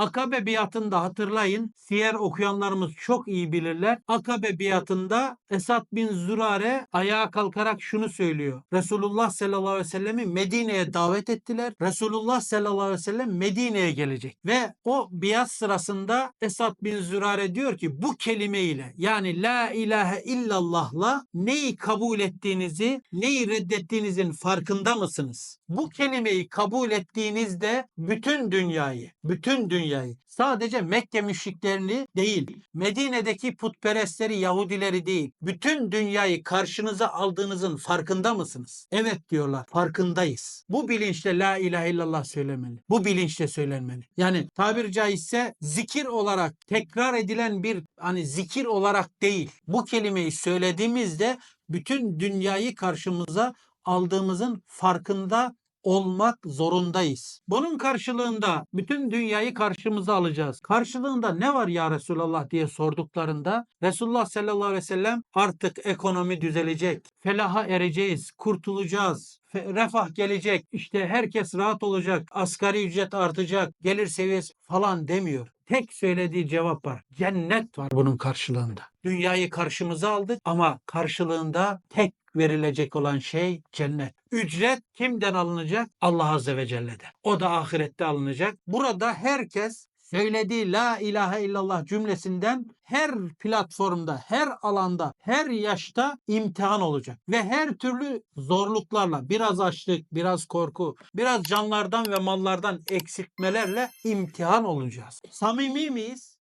Akabe biatında hatırlayın. Siyer okuyanlarımız çok iyi bilirler. Akabe biatında Esad bin Zürare ayağa kalkarak şunu söylüyor. Resulullah sallallahu aleyhi ve sellem'i Medine'ye davet ettiler. Resulullah sallallahu aleyhi ve sellem Medine'ye gelecek. Ve o biat sırasında Esad bin Zürare diyor ki bu kelime ile yani la ilahe illallah'la neyi kabul ettiğinizi, neyi reddettiğinizin farkında mısınız? Bu kelimeyi kabul ettiğinizde bütün dünyayı, bütün dünyayı sadece Mekke müşriklerini değil, Medine'deki putperestleri, Yahudileri değil, bütün dünyayı karşınıza aldığınızın farkında mısınız? Evet diyorlar, farkındayız. Bu bilinçle la ilahe illallah söylemeli. Bu bilinçle söylenmeli. Yani tabir caizse zikir olarak tekrar edilen bir hani zikir olarak değil. Bu kelimeyi söylediğimizde bütün dünyayı karşımıza aldığımızın farkında olmak zorundayız. Bunun karşılığında bütün dünyayı karşımıza alacağız. Karşılığında ne var ya Resulallah diye sorduklarında Resulullah sallallahu aleyhi ve sellem artık ekonomi düzelecek. Felaha ereceğiz, kurtulacağız. Refah gelecek. işte herkes rahat olacak. Asgari ücret artacak. Gelir seviyesi falan demiyor. Tek söylediği cevap var. Cennet var bunun karşılığında. Dünyayı karşımıza aldık ama karşılığında tek verilecek olan şey cennet. Ücret kimden alınacak? Allah Azze ve Celle'den. O da ahirette alınacak. Burada herkes söylediği la ilahe illallah cümlesinden her platformda, her alanda, her yaşta imtihan olacak. Ve her türlü zorluklarla, biraz açlık, biraz korku, biraz canlardan ve mallardan eksiltmelerle imtihan olacağız. Samimi miyiz?